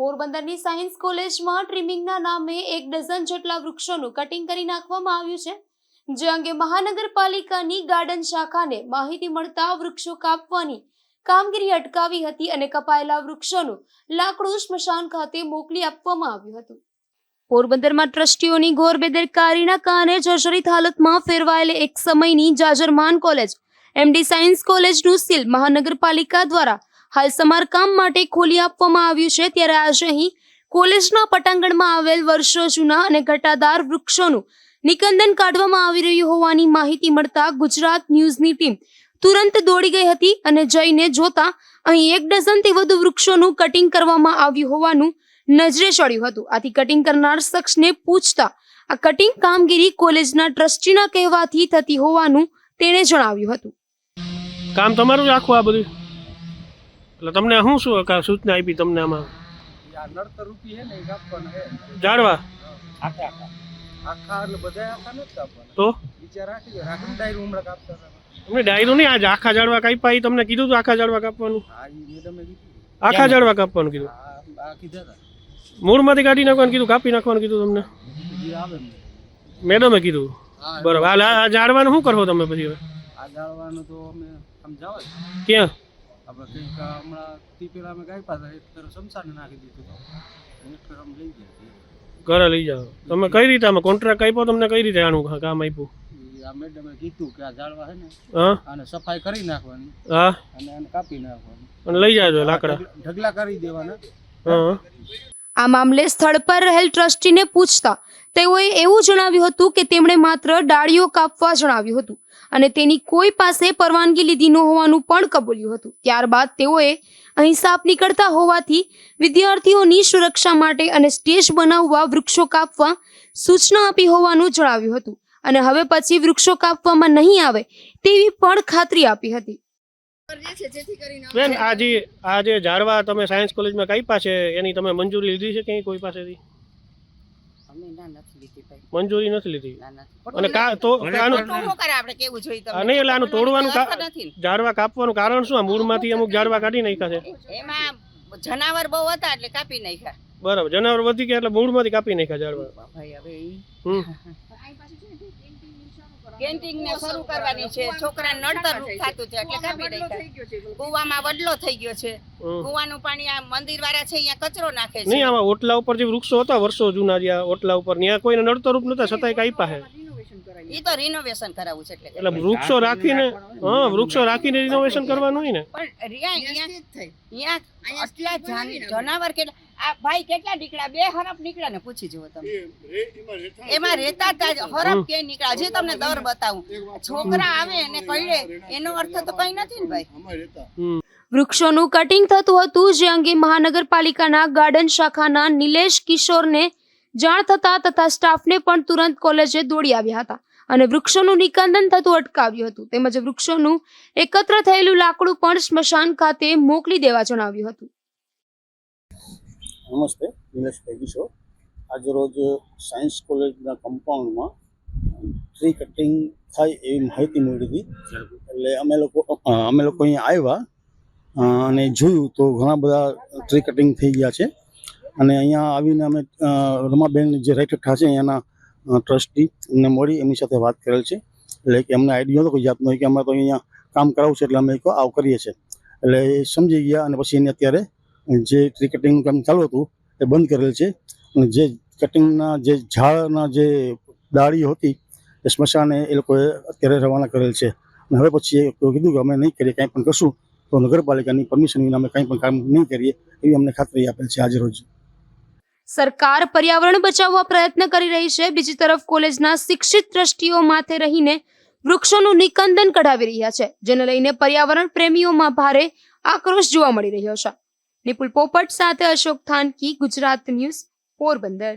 પોરબંદરની સાયન્સ કોલેજમાં ટ્રીમિંગના નામે એક ડઝન જેટલા વૃક્ષોનું કટિંગ કરી નાખવામાં આવ્યું છે. જે અંગે મહાનગરપાલિકાની ગાર્ડન શાખાને માહિતી મળતા વૃક્ષો કાપવાની કામગીરી અટકાવી હતી અને કપાયેલા વૃક્ષોનું લાકડું સ્મશાન ખાતે મોકલી આપવામાં આવ્યું હતું. પોરબંદરમાં ટ્રસ્ટીઓની ઘોર બેદરકારીના કારણે જર્જરિત હાલતમાં ફેરવાયેલી એક સમયની જાજરમાન કોલેજ, એમડી સાયન્સ કોલેજનું સીલ મહાનગરપાલિકા દ્વારા હાલ સમારકામ માટે ખોલી આપવામાં આવ્યું છે. ત્યારે આજે અહીં કોલેજના પટાંગણમાં આવેલ વર્ષો જૂના અને ઘટાદાર વૃક્ષોનું નિકંદન કાઢવામાં આવી રહ્યું હોવાની માહિતી મળતા ગુજરાત ન્યૂઝની ટીમ તુરંત દોડી ગઈ હતી અને જઈને જોતા અહીં એક ડઝનથી વધુ વૃક્ષોનું કટિંગ કરવામાં આવ્યું હોવાનું નજરે ચડ્યું હતું. આથી કટિંગ કરનાર શખ્સને પૂછતા આ કટિંગ કામગીરી કોલેજના ટ્રસ્ટીના કહેવાથી થતી હોવાનું તેણે જણાવ્યું હતું. કામ તમારું રાખવું આ બધું? એટલે તમને શું શું કા- સૂચના આપી તમને આમાં? નડતર રૂપી છે ને કાપવાના છે જાળવા આખા આખા. આખા એટલે બધા આખા નથી કાપવાના તો? વિચાર રાખી ડાયરું હમણાં કાપતા હતા. તમને ડાયરો નહીં આજે આખા જાળવા કાપ્યા એ તમને કીધું હતું આખા જાળવા કાપવાનું? હા એ મેડમે કીધું. આખા જાળવા કાપવાનું કીધું? હતા. મૂળમાંથી કાઢી નાખવાનું કીધું કાપી નાખવાનું કીધું તમને? મેડમે કીધું. બરાબર. આ જાળવાનું શું કરવો તમે પછી હવે? આ જાળવાનું તો અમે આમ ક્યાં? આપણે કંઈક હમણાં તી પેલા અમે ગાય પાસે એક તરફ શમશાને નાખી દીધું તો તરફ લઈ ગયા ઘરે લઈ જાઓ. તમે કઈ રીતે આમાં કોન્ટ્રાક્ટ આપ્યો? તમને કઈ રીતે આનું કામ આપ્યું? આ મેડમે કીધું કે આ ઝાડવા છે ને હા? આને સફાઈ કરી નાખવાની. હા? અને આને કાપી નાખવાની. અને લઈ જાજો લાકડા. ઢગલા કરી દેવાના. હા. આ મામલે સ્થળ પર રહેલ ટ્રસ્ટીને પૂછતા તેઓએ એવું જણાવ્યું હતું કે તેમણે માત્ર ડાળીઓ કાપવા જણાવ્યું હતું અને તેની કોઈ પાસે પરવાનગી લીધી ન હોવાનું પણ કબૂલ્યું હતું. ત્યારબાદ તેઓએ અહીં સાપ નીકળતા હોવાથી વિદ્યાર્થીઓની સુરક્ષા માટે અને સ્ટેજ બનાવવા વૃક્ષો કાપવા સૂચના આપી હોવાનું જણાવ્યું હતું અને હવે પછી વૃક્ષો કાપવામાં નહીં આવે તેવી પણ ખાતરી આપી હતી. બેન આજે આજે આ ઝાડવા તમે સાયન્સ કોલેજમાં કાપ્યા છે એની તમે મંજૂરી લીધી છે ક્યાંય કોઈ પાસેથી? નથી લીધી મંજૂરી નથી લીધી? અને તો આનું તો શું કરે આપણે કેવું જોઈએ આ નહીં એટલે આનું તોડવાનું. ઝાડવા કાપવાનું કારણ શું? આ મૂળમાંથી અમુક ઝાડવા કાઢી નાખ્યા છે. એમાં જનાવર બહુ હતા એટલે કાપી નાખ્યા. બરાબર. જનાવર વધી ગયા એટલે મૂળમાંથી કાપી નાખ્યા ઝાડવા. ભાઈ હવે કેન્ટીન ને શરૂ કરવાની છે. છોકરા નડતર રૂપ થતું છે એટલે કાપી નાખ્યા. કુવામાં વડલો થઈ ગયો છે. કુવાનું પાણી આ મંદિર વાળા છે અહીંયા કચરો નાખે નહીં છે આમાં ઓટલા ઉપર જે વૃક્ષો હતા વર્ષો જૂના જ્યાં ઓટલા ઉપર ત્યાં કોઈને નડતર રૂપ નતા છતાંય કાપ્યા છે ઈ તો રિનોવેશન કરાવવું છે એટલે. એટલે વૃક્ષો રાખીને હા વૃક્ષો રાખીને રિનોવેશન કરવાનું હોય ને? પણ રિયા અહીંયા અહીંયા આટલા જનાવર કેટલા આ ભાઈ કેટલા નીકળ્યા? બે હરફ નીકળ્યા ને? પૂછી જુઓ તમે. એમાં રહેતા હતા હરફ કે નીકળ્યા? હજી તમને દર બતાવું. છોકરા આવે અને કહીએ એનો અર્થ તો કઈ નથી ને ભાઈ? વૃક્ષોનું કટિંગ થતું હતું જે અંગે મહાનગરપાલિકાના ગાર્ડન શાખાના નિલેશ કિશોરને જાણ થતા તથા સ્ટાફને પણ તુરંત કોલેજે દોડી આવ્યા હતા. અને વૃક્ષોનું નિકંદન થતું અટકાવ્યું હતું. તેમજ વૃક્ષોનું એકત્ર થયેલું લાકડું પણ સ્મશાન ખાતે મોકલી દેવા જણાવ્યું હતું. નમસ્તે દિનેશભાઈ કિશોર આજે રોજ સાયન્સ કોલેજના કમ્પાઉન્ડમાં ટ્રી કટિંગ થાય એવી માહિતી મળી હતી. એટલે અમે લોકો અમે લોકો અહીંયા આવ્યા અને જોયું તો ઘણા બધા ટ્રી કટિંગ થઈ ગયા છે. અને અહીંયા આવીને અમે રમાબેન જે રેકઠા છે અહીંયાના ટ્રસ્ટી એમને મળી એમની સાથે વાત કરેલ છે. એટલે કે અમને આઈડિયા હતો કોઈ જાતનો કે અમે તો અહીંયા કામ કરાવવું છે એટલે અમે એક આવ કરીએ છીએ. એટલે એ સમજી ગયા અને પછી એને અત્યારે જે ટ્રી કટિંગનું કામ ચાલુ હતું એ બંધ કરેલ છે. અને જે કટિંગના જે ઝાડના જે ડાળીઓ હતી એ સ્મશાને એ લોકોએ અત્યારે રવાના કરેલ છે. અને હવે પછી એ કીધું કે અમે નહીં કરીએ, કાંઈ પણ કરશું, તો નગરપાલિકાની પરમિશન વિના અમે કાંઈ પણ કામ નહીં કરીએ એવી અમને ખાતરી આપેલ છે આજે રોજ. સરકાર પર્યાવરણ બચાવવા પ્રયત્ન કરી રહી છે. બીજી તરફ કોલેજના શિક્ષિત ટ્રસ્ટીઓ માથે રહીને વૃક્ષોનું નિકંદન કઢાવી રહ્યા છે, જેને લઈને પર્યાવરણ પ્રેમીઓમાં ભારે આક્રોશ જોવા મળી રહ્યો છે. નિપુલ પોપટ સાથે અશોક થાનકી, ગુજરાત ન્યૂઝ પોરબંદર.